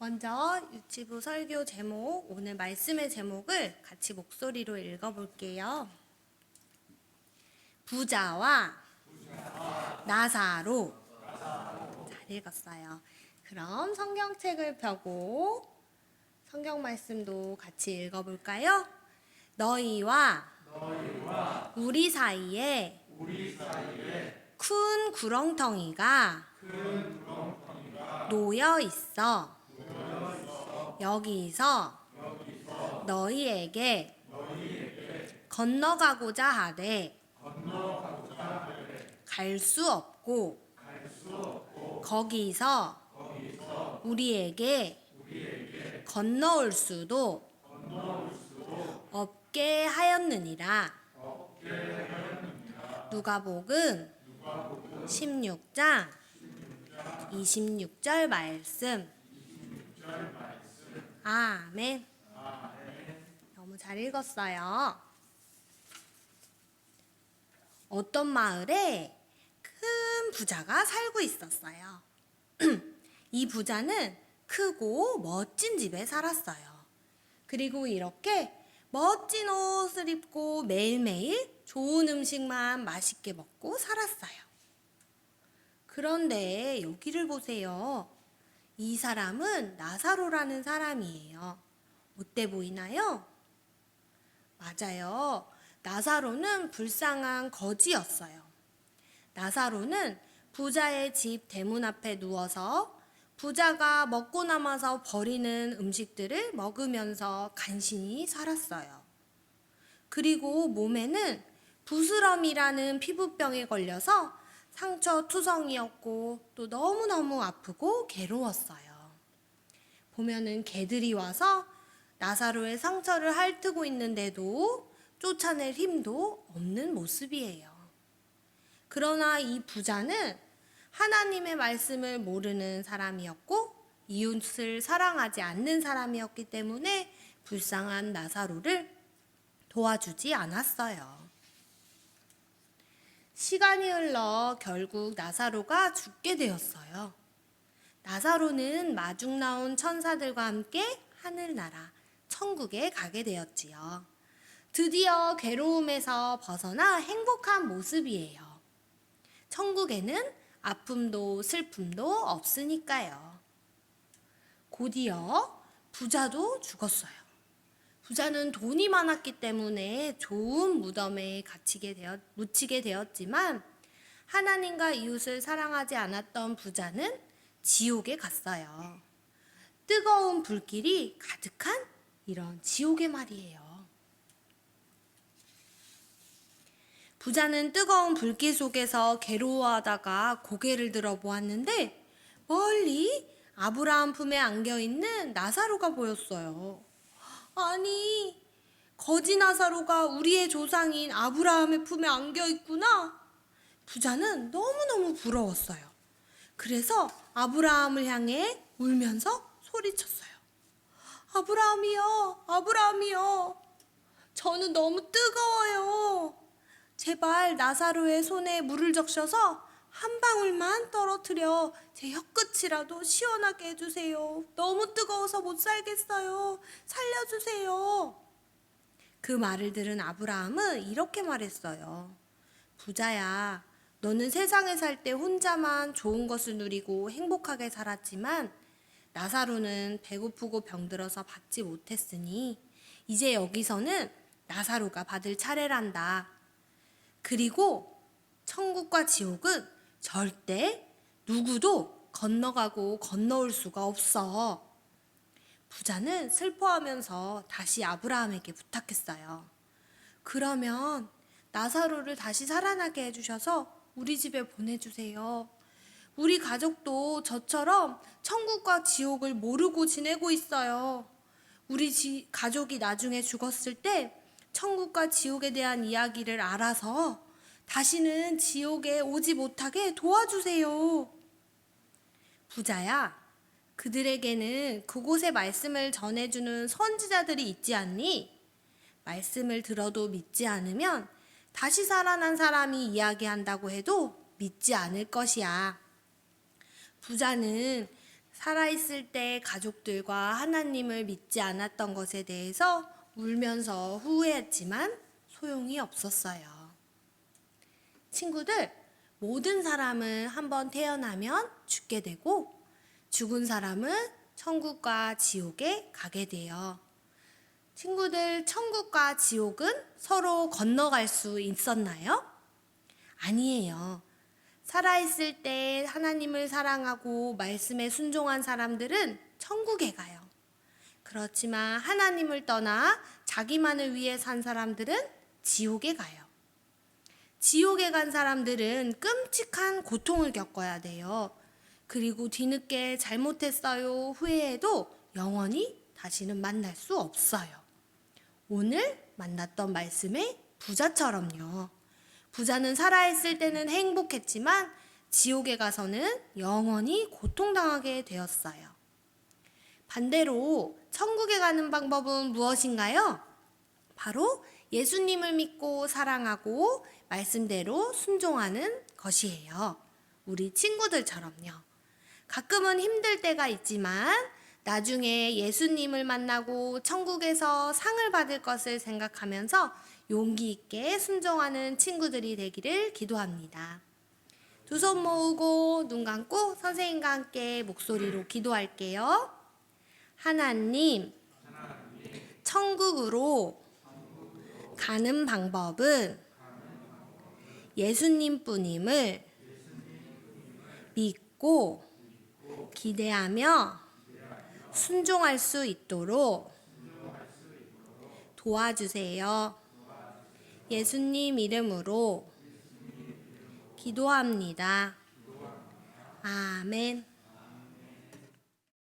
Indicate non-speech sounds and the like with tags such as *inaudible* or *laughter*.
먼저 유치부 설교 제목, 오늘 말씀의 제목을 같이 목소리로 읽어볼게요. 부자와 나사로. 잘 읽었어요. 그럼 성경책을 펴고 성경 말씀도 같이 읽어볼까요? 너희와 우리 사이에 큰 구렁텅이가 놓여 있어. 여기서 너희에게 건너가고자 하되 갈수 없고 거기서 우리에게 건너올 수도 없게 하였느니라. 누가복음 16장 26절 말씀. 아멘. 너무 잘 읽었어요. 어떤 마을에 큰 부자가 살고 있었어요. *clears throat* 이 부자는 크고 멋진 집에 살았어요. 그리고 이렇게 멋진 옷을 입고 매일매일 좋은 음식만 맛있게 먹고 살았어요. 그런데 여기를 보세요. 이 사람은 나사로라는 사람이에요. 어때 보이나요? 맞아요. 나사로는 불쌍한 거지였어요. 나사로는 부자의 집 대문 앞에 누워서 부자가 먹고 남아서 버리는 음식들을 먹으면서 간신히 살았어요. 그리고 몸에는 부스럼이라는 피부병에 걸려서 상처 투성이었고 또 너무너무 아프고 괴로웠어요. 보면은 개들이 와서 나사로의 상처를 핥고 있는데도 쫓아낼 힘도 없는 모습이에요. 그러나 이 부자는 하나님의 말씀을 모르는 사람이었고 이웃을 사랑하지 않는 사람이었기 때문에 불쌍한 나사로를 도와주지 않았어요. 시간이 흘러 결국 나사로가 죽게 되었어요. 나사로는 마중 나온 천사들과 함께 하늘나라, 천국에 가게 되었지요. 드디어 괴로움에서 벗어나 행복한 모습이에요. 천국에는 아픔도 슬픔도 없으니까요. 곧이어 부자도 죽었어요. 부자는 돈이 많았기 때문에 좋은 무덤에 갇히게 되었, 묻히게 되었지만 하나님과 이웃을 사랑하지 않았던 부자는 지옥에 갔어요. 뜨거운 불길이 가득한 이런 지옥의 말이에요. 부자는 뜨거운 불길 속에서 괴로워하다가 고개를 들어 보았는데 멀리 아브라함 품에 안겨 있는 나사로가 보였어요. 아니, 거지 나사로가 우리의 조상인 아브라함의 품에 안겨 있구나. 부자는 너무너무 부러웠어요. 그래서 아브라함을 향해 울면서 소리쳤어요. 아브라함이요, 아브라함이요. 저는 너무 뜨거워요. 제발 나사로의 손에 물을 적셔서 한 방울만 떨어뜨려 제 혀끝이라도 시원하게 해주세요. 너무 뜨거워서 못 살겠어요. 살려주세요. 그 말을 들은 아브라함은 이렇게 말했어요. 부자야, 너는 세상에 살 때 혼자만 좋은 것을 누리고 행복하게 살았지만 나사로는 배고프고 병들어서 받지 못했으니 이제 여기서는 나사로가 받을 차례란다. 그리고 천국과 지옥은 절대 누구도 건너가고 건너올 수가 없어. 부자는 슬퍼하면서 다시 아브라함에게 부탁했어요. 그러면 나사로를 다시 살아나게 해주셔서 우리 집에 보내주세요. 우리 가족도 저처럼 천국과 지옥을 모르고 지내고 있어요. 우리 지, 가족이 나중에 죽었을 때 천국과 지옥에 대한 이야기를 알아서 다시는 지옥에 오지 못하게 도와주세요. 부자야, 그들에게는 그곳의 말씀을 전해주는 선지자들이 있지 않니? 말씀을 들어도 믿지 않으면 다시 살아난 사람이 이야기한다고 해도 믿지 않을 것이야. 부자는 살아있을 때 가족들과 하나님을 믿지 않았던 것에 대해서 울면서 후회했지만 소용이 없었어요. 친구들, 모든 사람은 한번 태어나면 죽게 되고 죽은 사람은 천국과 지옥에 가게 돼요. 친구들, 천국과 지옥은 서로 건너갈 수 있었나요? 아니에요. 살아있을 때 하나님을 사랑하고 말씀에 순종한 사람들은 천국에 가요. 그렇지만 하나님을 떠나 자기만을 위해 산 사람들은 지옥에 가요. 지옥에 간 사람들은 끔찍한 고통을 겪어야 돼요. 그리고 뒤늦게 잘못했어요 후회해도 영원히 다시는 만날 수 없어요. 오늘 만났던 말씀의 부자처럼요. 부자는 살아있을 때는 행복했지만 지옥에 가서는 영원히 고통당하게 되었어요. 반대로 천국에 가는 방법은 무엇인가요? 바로 예수님을 믿고 사랑하고 말씀대로 순종하는 것이에요. 우리 친구들처럼요. 가끔은 힘들 때가 있지만 나중에 예수님을 만나고 천국에서 상을 받을 것을 생각하면서 용기 있게 순종하는 친구들이 되기를 기도합니다. 두 손 모으고 눈 감고 선생님과 함께 목소리로 기도할게요. 하나님, 천국으로 가는 방법은 예수님 뿐임을 믿고 기대하며 순종할 수 있도록 도와주세요. 예수님 이름으로 기도합니다. 아멘.